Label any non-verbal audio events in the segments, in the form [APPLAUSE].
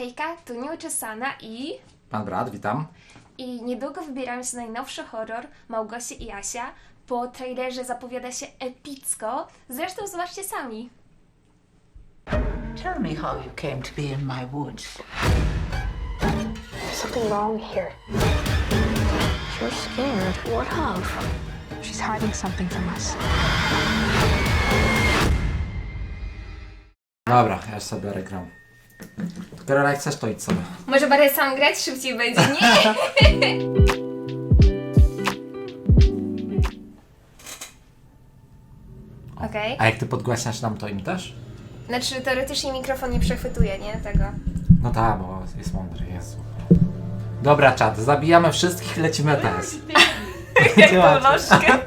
Hejka, tu nieuczesana i... Pan brat, witam. I niedługo wybieramy się na najnowszy horror Małgosia i Asia. Po trailerze zapowiada się epicko. Zresztą zobaczcie sami. Tell me how you came to be in my woods. There's something wrong here. You're scared. What of? She's hiding something from us. Dobra, ja sobie biorę Tylko jak chcesz, to idź sobie. Może będę sam grać, szybciej będzie, nie? [LAUGHS] Okej. A jak ty podgłaśniasz nam, to im też? Znaczy teoretycznie mikrofon nie przechwytuje, nie? Tego. No tak, bo jest mądry, Jezu. Dobra, czat, zabijamy wszystkich, lecimy teraz. [LAUGHS] Jak Działacie. tą lożkę.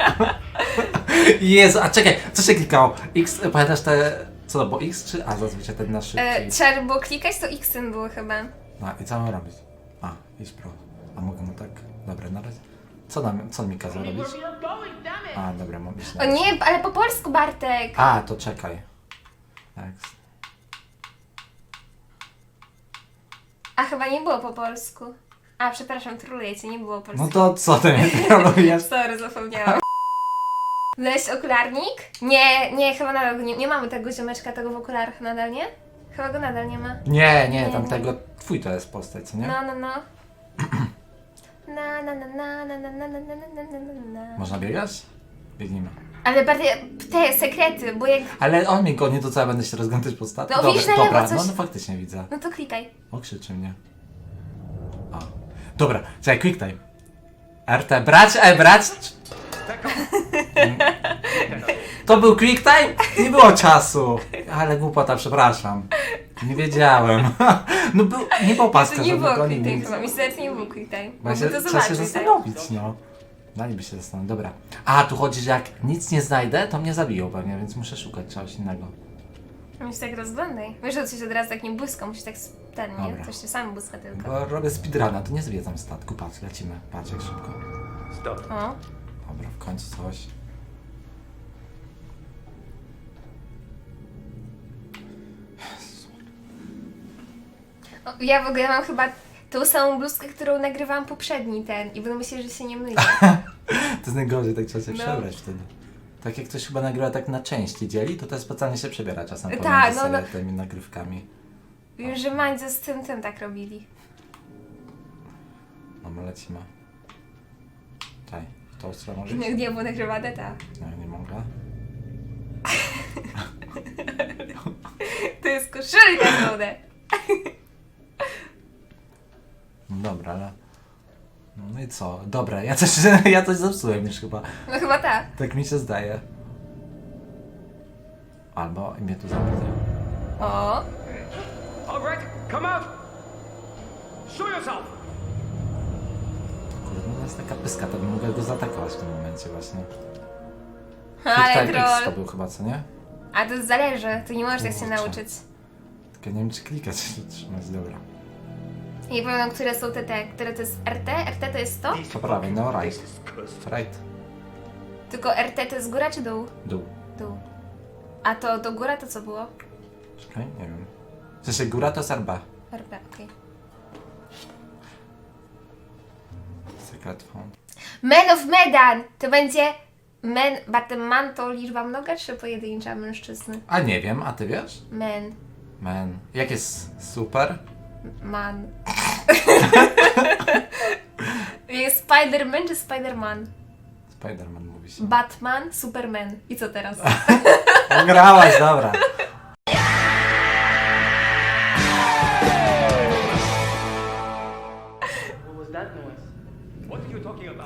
Jezu, a czekaj, co się klikało? X, pamiętasz te... Co to było, X czy A zazwyczaj ten na E, szybciej? trzeba było klikać, to X było chyba. No i co mam robić? A, idź pro. A mogę mu tak... Dobra, na razie. Co, nam, co on mi kazał robić? A, dobra, mam iść na O nie, ale po polsku Bartek. A, to czekaj. Tak. A chyba nie było po polsku. A, przepraszam, troluję cię, nie było po polsku. No to co ty [LAUGHS] mnie trolujesz? Sorry, zapomniałam. Dałeś okularnik? Nie, nie, chyba nadal go nie, nie mamy tego ziomeczka, tego w okularach nadal, nie? Chyba go nadal nie ma. Nie, nie, tamtego... Twój to jest postać, co nie? No, no, no. Na, na, na, na, na, na, na, na, na, na, na, na, na. Można biegać? Biegnijmy. Ale bardziej te sekrety, bo jak... Ale on mnie goni, to co ja będę się rozglądać po? No, dobra, widzisz na lewo dobra, coś- no, no faktycznie widzę. No to klikaj. Okrzyczy mnie. A. Dobra, czekaj, quick time. RT, brać, e, brać! To był quick time? Nie było czasu. Ale głupota, przepraszam. Nie wiedziałem. [LAUGHS] No był, nie było paska, To nie żeby było quick time chyba, nie było quick time. Bo się, to trzeba się zobaczyć, tak? zastanowić, no. Daliby się zastanowić, dobra. A, tu chodzi, że jak nic nie znajdę, to mnie zabiją pewnie, więc muszę szukać czegoś innego. Musisz tak rozglądaj. Wiesz, że coś od razu tak nie błyska, musisz tak s- ten, nie? Dobra. Coś się sam błyska tylko. Bo robię speedruna, to nie zwiedzam statku. Patrz, lecimy. Patrz jak szybko. O. Dobra, w końcu coś. Ja w ogóle mam chyba tą samą bluzkę, którą nagrywałam poprzedni ten i będę myśleć, że się nie myli. [LAUGHS] To jest najgorzej, tak trzeba się No. przebrać wtedy. Tak jak ktoś chyba nagrywa tak na części dzieli, to też specjalnie się przebiera czasem Tak, pomiędzy no, no. tymi nagrywkami. Już, że Mandzio z tym, tym tak robili. No my lecimy. Czaj, w tą stronę może Nie, iść? nie było nagrywane, tak. Nie, nie mogę. [LAUGHS] To jest koszulka wodę. [LAUGHS] No dobra, ale... No i co? Dobra, ja coś, [LAUGHS] ja coś zepsułem już chyba. No chyba tak. Tak mi się zdaje. Albo mnie tu zawidzę. O, All right, come out. Show yourself. Kurde, no to jest taka pyska, to bym mógł go zaatakować w tym momencie właśnie. ale X to troll. był chyba, co nie? A to zależy, to nie możesz tak się Kurczę. nauczyć. Tylko nie wiem, czy klikać, czy [LAUGHS] trzymać, dobra. Nie pamiętam, które są te, te, które to jest RT? RT to jest to? Po prawej, no right. Right. Tylko RT to jest góra czy dół? Dół. Dół. A to do góra to co było? Czekaj, nie wiem. W sensie góra to jest RB. RP, okej. Secret found. Man of Medan! To będzie men, but man to liczba mnoga czy pojedyncza mężczyzny? A nie wiem, a ty wiesz? Men, Man. Jak jest super? man. [LAUGHS] jest Spider-Man czy Spider-Man? Spider-Man mówi się. Batman, Superman. I co teraz? [LAUGHS] Ograłaś, dobra.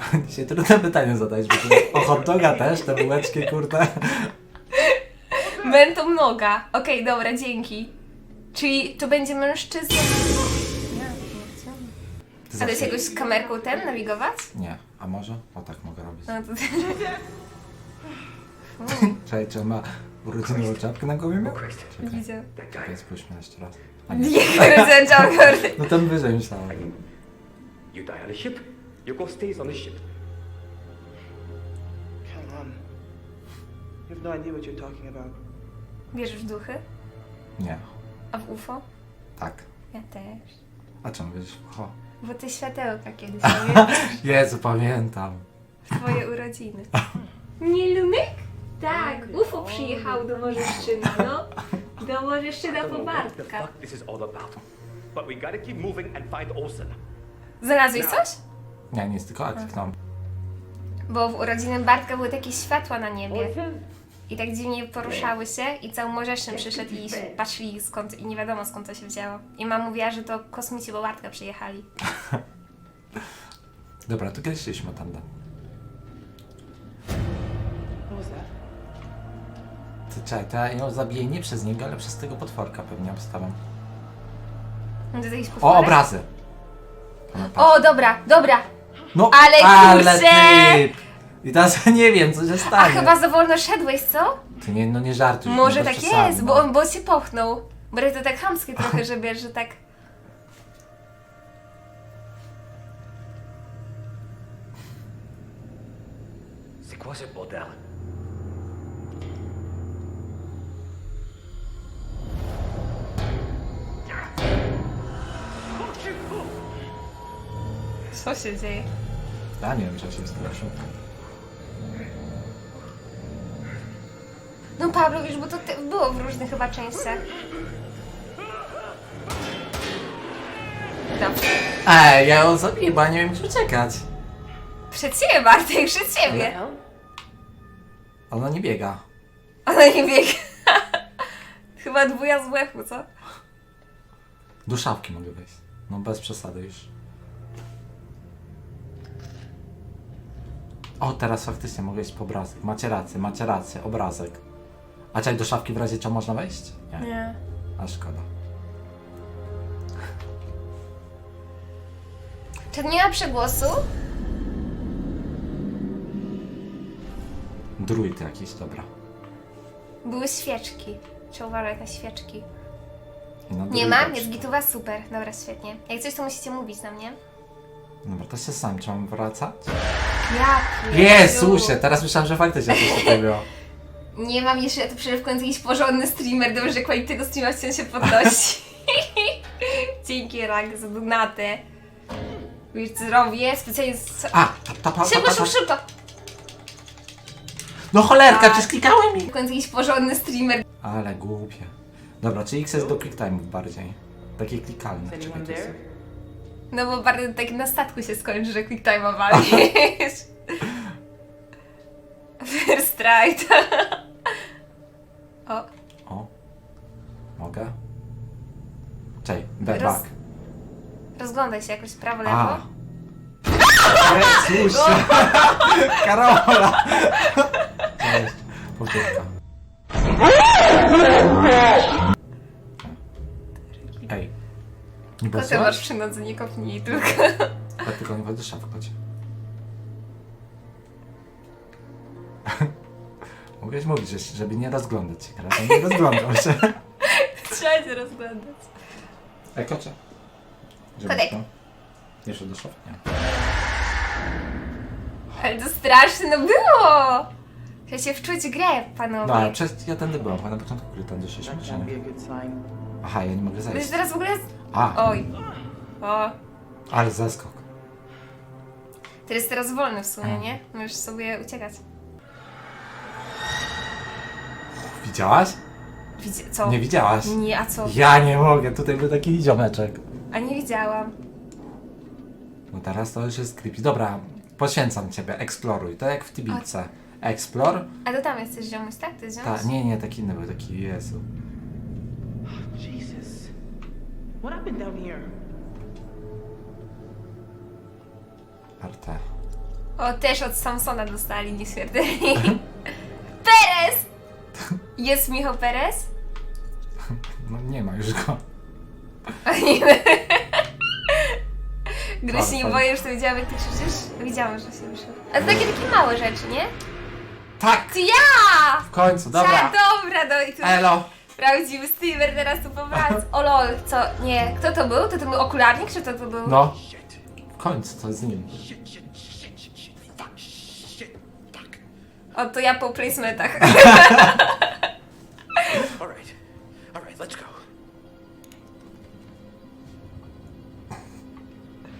[LAUGHS] Dzisiaj trudne pytanie zadać, bo tu o hot doga też, te bułeczki, kurde. Men to mnoga. Okej, dobra, dzięki. Czyli to będzie mężczyzna. A się zawsze- jakoś kamerką ten nawigować? Nie, a może? O tak mogę robić. No to... [LAUGHS] Czekaj, czy on ma urodzinową czapkę na głowie miał? Czekaj, Widzę. czekaj, spójrzmy jeszcze raz. A nie. Nie, rozłączam kordy. No tam wyżej myślałem. You die on a ship. Your ghost stays on the ship. Come on. You have no idea what you're talking about. Wierzysz w duchy? Nie, A w UFO? tak. Ja też. A czemu wiesz? O. Bo te światełka kiedyś, [LAUGHS] pamiętasz? Jezu, pamiętam. Twoje urodziny. [LAUGHS] Nie Lunek? Tak, UFO przyjechało do Morzeszczyny, no. Do Morzeszczyna po What the Bartka. fuck this is all about? But we gotta keep moving and find Olsen. Znalazłeś coś? Nie, nic, tylko A kliknąłem. Bo w urodziny Bartka były takie światła na niebie. Olsen? I tak dziwnie poruszały się i cały Morzeszczyn przyszedł i patrzyli skąd i nie wiadomo skąd to się wzięło. I mama mówiła, że to kosmici bo Bartka przyjechali. [LAUGHS] Dobra, to kiedyś was that? Ty czekaj, to ja ją zabiję nie przez niego, ale przez tego potworka pewnie obstawiam. To jest jakiś O, potworek? obrazy! O, dobra, dobra. No, Ale kurczę! typ! I teraz [LAUGHS] nie wiem, co się A stanie. chyba za wolno szedłeś, co? Ty nie, no nie żartuj. Może no bez tak przesady, jest, no. bo on bo się popchnął. Bo to tak chamskie [LAUGHS] trochę, że wiesz, że tak... C'est quoi ce bordel? Co się dzieje? Ja nie wiem, czy ja się straszył. No Pablo, wiesz, bo to te, było w różnych chyba częściach. Dobrze. Ej, ja ją zabiję, bo ja nie wiem, gdzie uciekać. Przed ciebie, Bartek, przed ciebie. Ona nie biega. Ona nie biega. [LAUGHS] Chyba dwuja z łechu, co? Do szafki mogę wejść. No bez przesady już. O, teraz faktycznie mogę iść po obrazek. Macie rację, macie rację, obrazek. A czekaj, do szafki w razie czego można wejść? Nie. Nie. A szkoda. Czy nie ma przegłosu? Druid jakiś, dobra. Były świeczki. Czy uważaj na świeczki? Na Nie ma? przy- Jest gituwa? Super. Dobra, świetnie. Jak coś, to musicie mówić na mnie. Dobra, to się sam, czy mam wracać? Ja Jezusie, teraz myślałem, że faktycznie coś takiego. [LAUGHS] Nie mam jeszcze, ja to przecież w końcu jakiś porządny streamer, dobrze, że quality tego streama wciąż się podnosi. [LAUGHS] Dzięki Rag za donatę. Wiesz co robię? Specjalnie... z- A, ta, ta, ta, Szybko, ta, szybko, ta. szybko! No cholerka, Tak. czy klikałem mi? W końcu jakiś porządny streamer. Ale głupie. Dobra, czy X jest do clicktime'ów bardziej? Takie klikalne. Czekaj, jest-? No bo bardzo tak na statku się skończy, że quick time walisz. [LAUGHS] First right. O, O. Mogę? Czekaj, back, Roz- back. rozglądaj się jakoś prawo, lewo. A. Jezusie! Karola! Cześć. Powtórka. Ej. Nie ty masz przy nodze, nie kopnij tylko. Ja tylko nie będę szaf Mogłeś mówić, że- żeby nie rozglądać się, ale nie rozglądał się. [LAUGHS] Trzeba się rozglądać. Ej, kocze. Żeby Kodek. to- Jeszcze do szafy? Nie. Ale to straszne, no było! Trzeba się wczuć w grę, panowie. No, ale przez, ja tędy byłem, a na początku gry tędy szliśmy, That czy can't be nie? a good sign. Aha, ja nie mogę Wiesz, zejść. teraz w ogóle... A, Oj. O. ale zeskok. To jest teraz wolny w sumie, nie? Możesz sobie uciekać. Widziałaś? Widzi... Co? Nie widziałaś? Nie, a co? Ja nie mogę, tutaj był taki ziomeczek. A nie widziałam. No teraz to już jest creepy. Dobra, poświęcam ciebie, eksploruj. To jak w Tibitce. Explore? A to tam jesteś ziomuś, tak? Ty ziomuś? Ta, nie, nie, taki inny był, taki Jezu. Jesus. What happened down here? Arte. O, też od Samsona dostali, nie śmiertelni. [LAUGHS] Perez! Jest Michał Perez? [LAUGHS] No nie ma już go. [LAUGHS] Gdy się nie boję, już to widziałam, jak ty krzyczysz. Widziałam, że się wyszło. A to takie takie małe rzeczy, nie? Tak! Ty ja! W końcu, Dobra, dobra. dobra no i tu Elo! prawdziwy streamer teraz tu powraca. O lol, co? Nie, kto to był? To to był okularnik, czy to to był? No. W końcu, to z nim. O, to ja po placementach. [LAUGHS] All right. All right, let's go.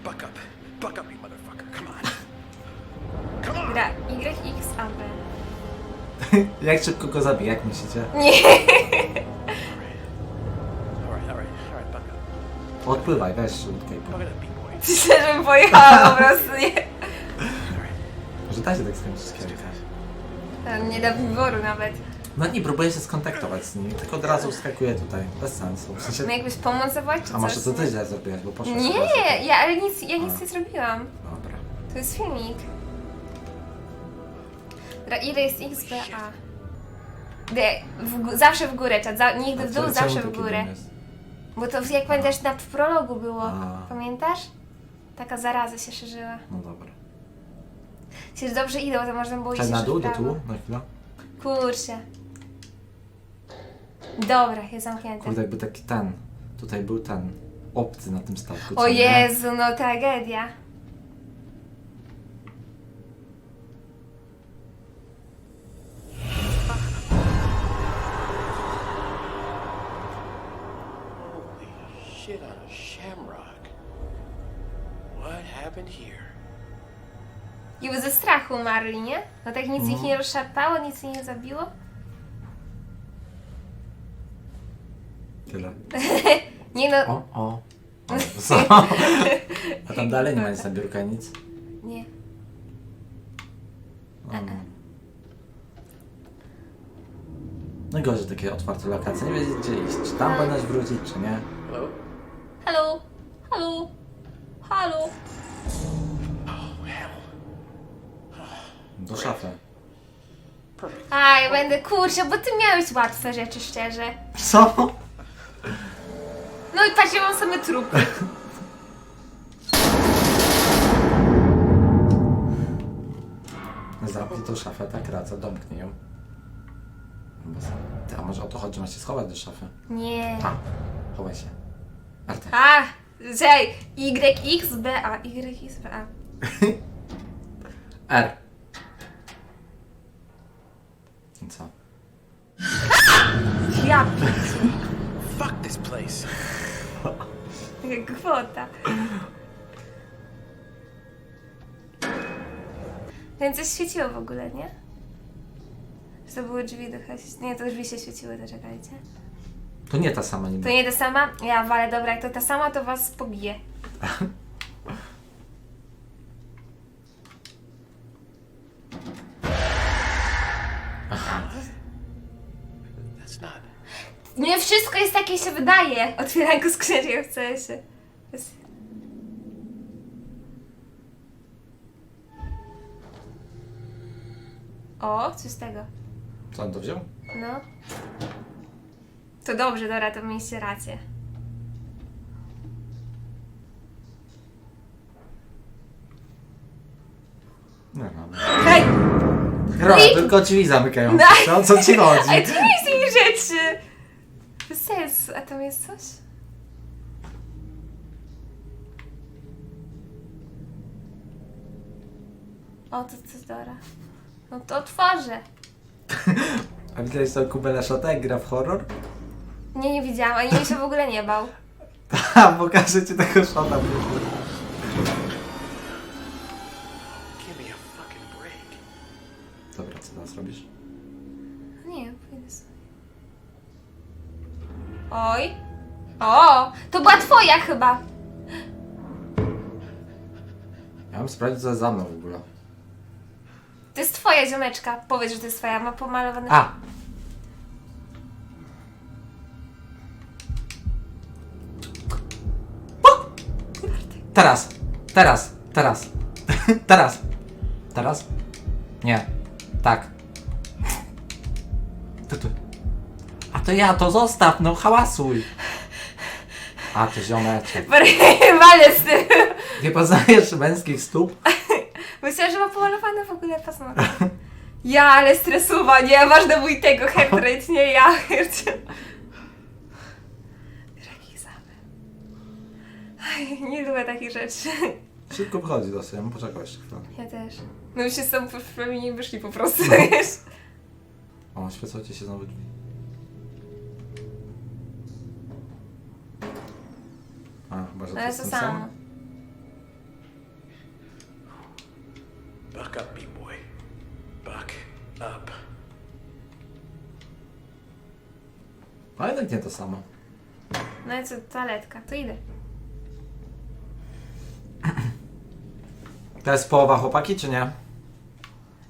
Buck up. Buck up, you motherfucker. Come on. Come on! Gra YXAB. [LAUGHS] Jak szybko go zabije, jak myślicie? Nie. Alright, alright, buck up. Odpływaj, weź i Buck pływaj. it up, big boy. Myślę, że pojechała po prostu, nie? Może da się tak skończyć kierunkę. Tam nie da wyboru nawet. No nie, próbuję się skontaktować z nimi, tylko od razu skakuje tutaj. Bez sensu. W No sensie... jakbyś pomoc zawołać czy A może coś, to ty źle zrobiłaś, bo poszłaś od razu. Nie, ja, ale nic, ja nic nie zrobiłam. Dobra. To jest filmik. Dobra, ile jest XBA? D, w, gó- zawsze w górę, czat, za, nigdy w dół, co- zawsze w taki górę. dym jest? Bo to jak pamiętasz na w prologu było, A. pamiętasz? Taka zaraza się szerzyła. No dobra. Przecież dobrze idą, to można było iść Czekaj na jeszcze dół, w do prawo. tu, na chwilę. Kurczę. Dobra, jest zamknięte. Kurde, jakby taki ten, tutaj był ten obcy na tym statku. co O nie? Jezu, no tragedia. Holy shit on a shamrock. What happened here? I ze strachu umarli, nie? No tak nic ich nie rozszarpało, nic ich nie zabiło. Tyle. [LAUGHS] Nie no, O, o. [LAUGHS] o co? A tam dalej nie ma nic na biurka, nic? nie. Mm. No i gorzej takie otwarte lokacje, nie wiedzieć gdzie iść. Czy tam Tak. będziesz wrócić, czy nie? Hello? Halo, halo, halo. Do szafy. A, ja będę, kurczę, bo ty miałeś łatwe rzeczy, szczerze. Co? No i patrz, ja mam same trupy. Zamknij tą szafę, tak raca, domknij ją. Bo za- Ty, a może o to chodzi, masz się schować do szafy? Nie. A, chowaj się. Arta. A, czekaj, YXBA, YXBA. [LAUGHS] R. I co? Ja, Fuck this place. [LAUGHS] p- kwota. Więc coś świeciło w ogóle, nie? Że to były drzwi do chyś- Nie, to drzwi się świeciły, to czekajcie. To nie ta sama To niby. nie ta sama? Ja wale, dobra, jak to ta sama, to was pobije. [LAUGHS] Nie wszystko jest takie, się wydaje. Otwieranko skrzynki w CS-ie. Jest- O, coś z tego. Co on to wziął? No. To dobrze, dobra, to mieliście rację. Nie wiem. Hej! Ro, No tylko drzwi zamykają. No. Co, co ci [LAUGHS] Ale chodzi? to nie jest jej rzeczy! Bez sensu. A tam jest coś? O, to co Dora. No to otworzę. [LAUGHS] A widziałeś co Kubela Szota jak gra w horror? Nie, nie widziałam, ani mnie się w ogóle nie bał. [LAUGHS] Ha, pokażę ci tego Szota. Twoja chyba. Ja bym sprawdzić co jest za mną w ogóle. To jest twoja ziomeczka. Powiedz, że to jest twoja. Ma pomalowane... A! Teraz! Teraz! Teraz! [LAUGHS] Teraz! Teraz? Nie. Tak. To ty. A to ja, to zostaw, no hałasuj! A, to ziomeczek. [LAUGHS] Walę z tym. Nie poznajesz męskich stóp? [LAUGHS] Myślałam, że ma pomalowane w ogóle paznokcie. Ja, ale stresowa, nie? Ważne mój tego headrate, nie ja. [LAUGHS] Jaki zamek. Aj, Nie lubię takich rzeczy. Szybko wchodzi dosyć, ja bym poczekał jeszcze chwilę. Ja też. No już się z tą prawie nie wyszli po prostu, No. wiesz? O, świecą ci się znowu drzwi. Chyba, że to Ale jest to ten samo. sam? Buck up, B-boy. Buck up. A jednak nie to samo. No i co, toaletka, to idę. To jest połowa chłopaki, czy nie?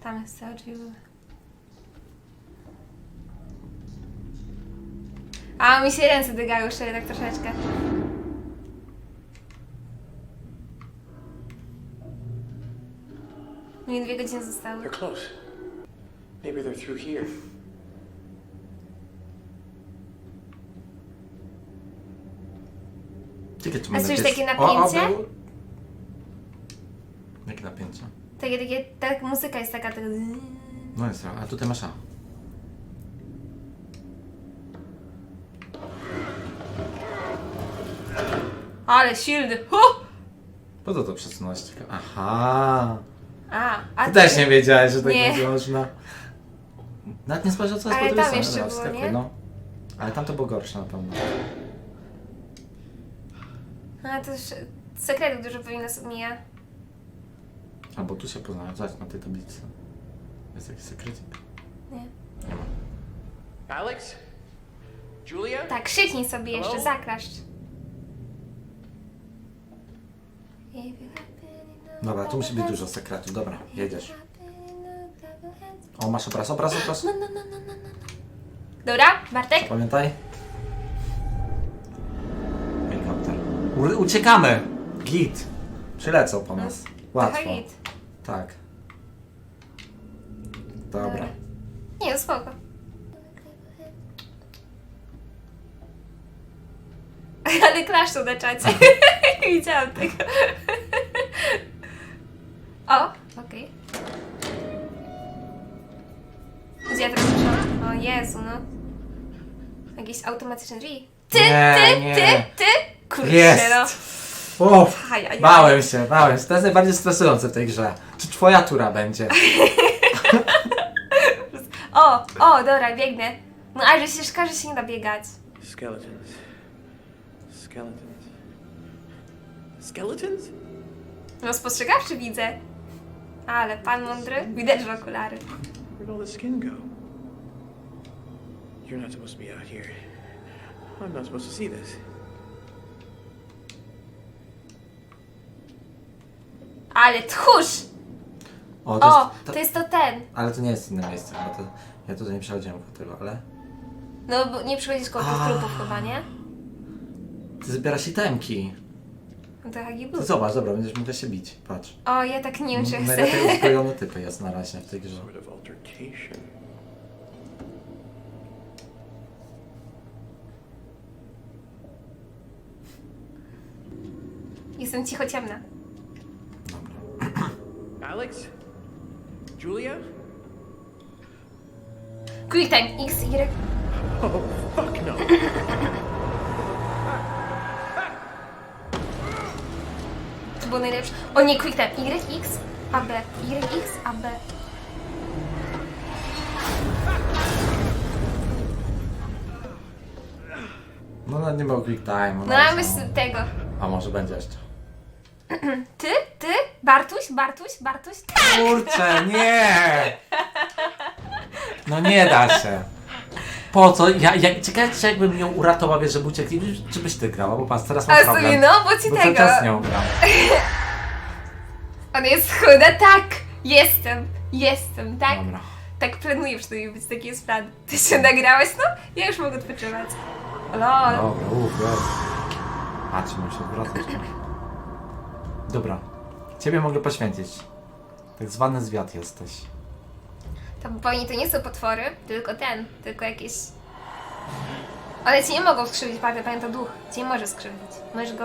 Tam jest całe drzwi były. A, mi się ręce dygają już tak troszeczkę. Mi dwie godziny zostały. They're close. Maybe they're through here. Ciekawe, czy A mamy słyszysz jakieś- takie O, o, napięcie? był- Jakie napięcie? Takie, takie, tak, muzyka jest taka, tak... No jest, a tutaj masz A. Ale silny! Hu! Po co to przesunąłeś? Aha. A, a Ty też nie wiedziałeś, że tak Nie. będzie można. Nawet nie spojrzał, co jest Ale po drugiej tam stronie. jeszcze Dobra, było, wskakuj, nie? No. Ale tam to było gorsze na pewno. A to już sekretów dużo pewnie nas mija. Albo tu się poznają, zobacz na tej tablicy. Jest jakiś sekrecik. Nie. Alex? Julia? Tak, krzyknij sobie jeszcze, Hello? zaklaszcz. Dobra, tu musi być dużo sekretów. Dobra, jedziesz. O, masz obraz, obraz, obraz. No, no, no, no, no, no. Dobra, Bartek? Pamiętaj. Helikopter. U- uciekamy! Git! Przylecą po nas. Łatwo. Trochę git. Tak. Dobra. Nie, no spoko. [LAUGHS] Ale klaszczą na czacie. [LAUGHS] Widziałam tego. O, okej. Gdzie ja teraz muszę? O Jezu, no. Jakieś automatyczne drzwi. Ty, Nie, ty, nie. ty, ty! Kurczę, Jest! no. Uff, Ajajaj. bałem się, bałem się. To jest najbardziej stresujące w tej grze. Czy twoja tura będzie? [LAUGHS] O, o, dobra, biegnę. No a że się szka, że się nie da biegać. Skeletons. Skeletons. Skeletons? No spostrzegawczy widzę. Ale pan mądry, widać, że okulary. Where'd all the skin go? You're not supposed to be out here. I'm not supposed to see this. Ale tchórz! O, to O, jest, to, to jest to ten. Ale to nie jest inne miejsce, bo to, ja tutaj nie przechodziłem po tego, ale... No bo nie przychodzisz koło tych trupów chyba, nie? Ty zbierasz itemki. No to Hagi był. zobacz, dobra, będziesz mogła się bić. Patrz. O, ja tak nie wiem, czy chcę. Najlepiej [LAUGHS] uzbrojony typy jest na razie w tej grze. Sort of altercation. Jestem cicho ciemna. Dobra. Alex? Julia? Quick time, X, Y. Oh, fuck no. [LAUGHS] było najlepsze. O nie, quick time, Y, X, A, B. Y, X, A, B. No nawet nie było quick time. No a myśl tego. A może będzie jeszcze. [CLEARS THROAT] Ty? Ty? Bartuś? Bartuś? Bartuś? Kurczę, nie! No nie da się. Po co? Ja, ja, ciekawe, czy jakbym ją uratował, wiesz, żeby uciekli, czy byś ty grała, bo patrz, teraz mam A problem. no, bo ci bo cały tego. czas nią gram. [LAUGHS] On jest chuda, tak! Jestem, jestem, tak? Dobra. Tak planuję przynajmniej być, taki jest plan. Ty się nagrałeś, no? Ja już mogę odpoczywać. Lol. Dobra, uff, jest. A, trzeba się odwracać. Dobra. Ciebie mogę poświęcić. Tak zwany zwiat jesteś. To pewnie to nie są potwory, tylko ten, tylko jakieś... One ci nie mogą skrzywdzić, patrz, pamięta duch. Cię nie może skrzywdzić. Możesz go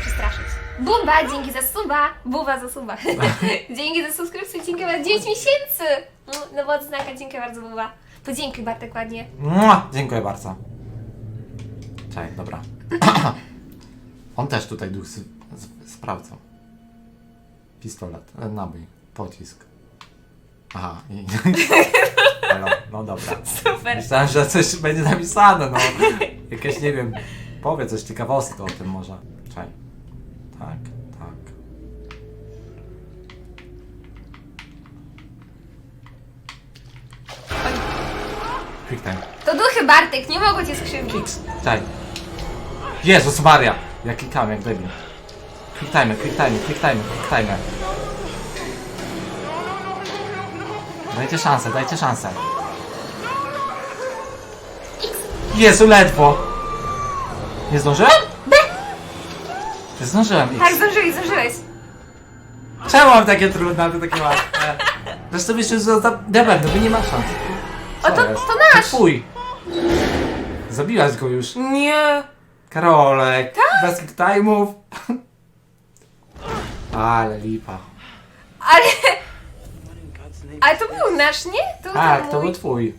przestraszyć. Buba, dzięki za suba! Buba za suba. [LAUGHS] dzięki za subskrypcję, dzięki bardzo. 9 miesięcy! No bo odznaka, dzięki bardzo, Buba. Podziękuj Bartek ładnie. Mua! Dziękuję bardzo. Czekaj, dobra. [COUGHS] On też tutaj duch z, sprawdzał. Pistolet, e, nabój, pocisk. Aha. I... [LAUGHS] Halo, no dobra. Super. Myślałem, że coś będzie napisane, no. Jakieś, nie wiem, powie coś ciekawostki o tym może. Czaj. Tak, tak. Quick time. To duchy Bartek, nie mogą cię skrzywdzić. Czaj. Jezus Maria! Jaki kamień, debil. Quick time, quick time, quick time, quick time. Dajcie szansę, dajcie szansę. Jezu, ledwo! Nie zdążyłem? Nie zdążyłem, Tak, X. zdążyłeś, zdążyłeś. Czemu mam takie trudne, a ty takie łatwe? Zresztą myślę, że za... Na pewno, by nie ma szans. O, Co to, jest? to nasz. twój! Zabiłaś go już. Nie. Karolek, bez quick time'ów. Ale lipa. Ale, What in God's name? Ale to był nasz, nie? To Tak, był to mój. był twój.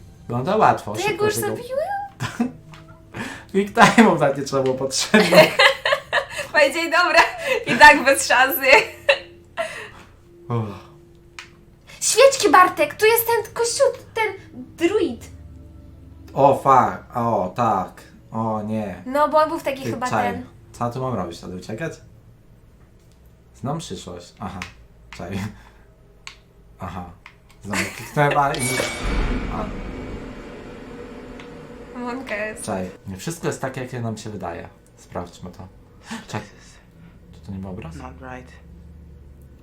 To łatwo. To ja szybko go już się go- zabiłem? [LAUGHS] Quick time'ów tak nie trzeba było potrzebnych. [LAUGHS] Powiedziej, dobra. I tak bez szansy. Uff. Świeczki, Bartek, tu jest ten kościół, ten druid. O fuck, o tak, o nie. No, bo on był w taki Ty, chyba czaj. ten. Co tu mam robić? Wtedy uciekać? Znam przyszłość. Aha, czaj. Aha. Znowu kliknąłem, a i... A, Monka jest. czaj. Nie wszystko jest tak, jak nam się wydaje. Sprawdźmy to. Czaj. Czy to nie był obraz? Not right.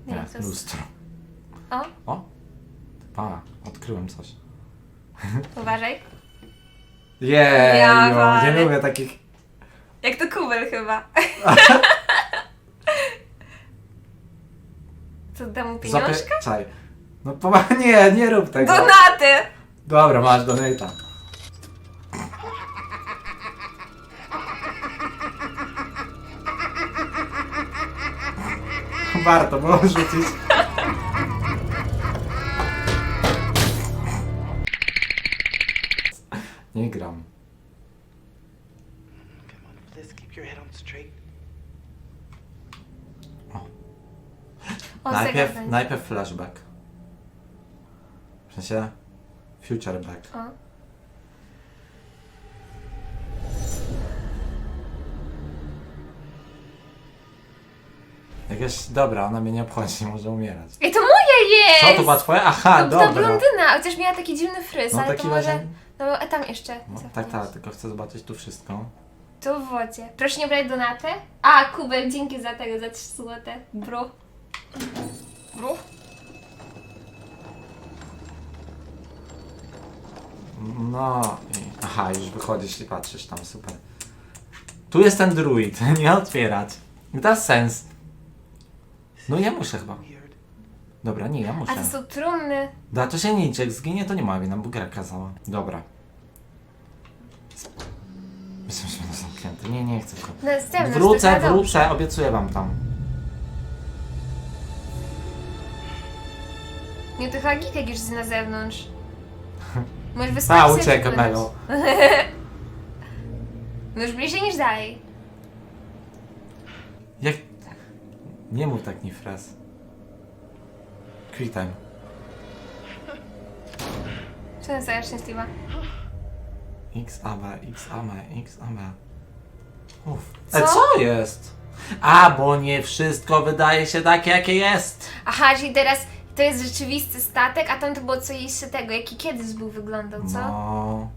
Nie, Nie, to jest... lustro. O, O! Pa, odkryłem coś. uważaj. Jeju, Ja nie walę. lubię takich... Jak to kubel chyba. [LAUGHS] Co, dam mu pieniążka? Zapy- Czaj. No poma- [LAUGHS] nie, nie rób tego. Donaty! Dobra, masz donata. Warto było rzucić. Nie gram. Come on, Bliss, keep your head on straight. O, Najpierw, najpierw flashback. Sensie future back. Jakaś, dobra, ona mnie nie obchodzi, [LAUGHS] może umierać. Ej, to moja jest! Co, to była twoja? Aha, Ta dobra. blondyna, chociaż miała taki dziwny fryz, No ale taki to może... właśnie... No, a tam jeszcze. No, tak, to tak, tylko chcę zobaczyć tu wszystko. Tu w wodzie. Proszę nie brać donatę. A, Kubel, dzięki za tego, za 3 złote. Bro. Bro. No i... Aha, już wychodzisz i patrzysz tam, super. Tu jest ten druid, [LAUGHS] nie otwierać. To sens. No ja muszę chyba. Dobra, nie, ja A muszę. to są trumny. Da, to się nic, jak zginie to nie ma wina, bo gra kazała. Dobra. Myślę, że będę zamknięty. Nie, nie chcę go. Następny. Wrócę, wrócę, obiecuję wam tam. Nie, to chyba Gitek już jest na zewnątrz. Możesz A, uciekam na wypłynąć. nią. No już bliżej niż dalej. Jak... Nie mów tak, nie fres. Quick time. Co taka szczęśliwa? X, A, B, X, A, B, X, A. Uff. Co? E, co jest? A, bo nie wszystko wydaje się takie, jakie jest. Aha, czyli teraz to jest rzeczywisty statek, a tam to było co jeszcze tego, jaki kiedyś był wyglądał, co? No.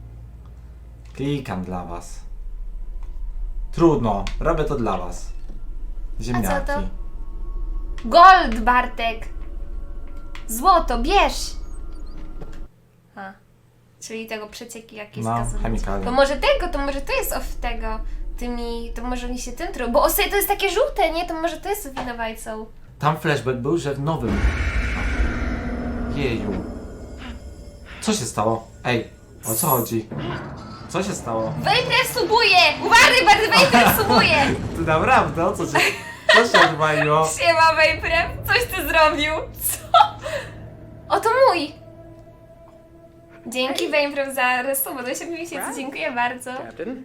Klikam dla was. Trudno, robię to dla was. Ziemniaki. to? Gold, Bartek! Złoto, bierz! A, czyli tego przecieki jakieś No, chemikalia. To może tego, to może to jest of tego, tymi, to może oni się tym trują, bo osej to jest takie żółte, nie? To może to jest winowajcą. Tam flashback był, że w nowym. Jeju. Co się stało? Ej, o co chodzi? Co się stało? Wejpre subuje! Uważaj, bardzo Wejpre [LAUGHS] subuje! Ty naprawdę, o co się... Co się odwaliło? [LAUGHS] Siema Wejpre, coś ty zrobił! Co? O, to mój! Dzięki Wejpre za do 7 miesięcy, dziękuję bardzo. Captain,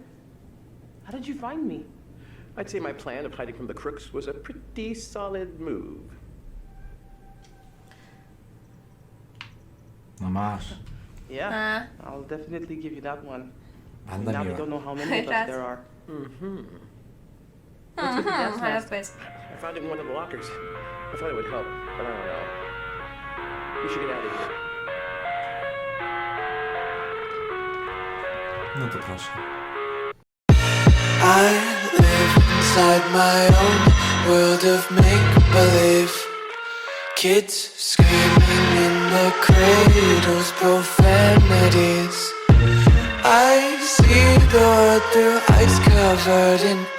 how did you find me? I'd say my plan of hiding from the crooks was a pretty solid move. No masz. Yeah, I'll definitely give you that one. Będę now we don't know how many of us That's- there are. Mm-hmm. ale odpowiedź. I found it in one of the lockers. I thought it would help, but I don't know. We should get out of here. No to proszę. I live inside my own world of make believe. Kids screaming in the cradles, profanities. I see the world through ice covered in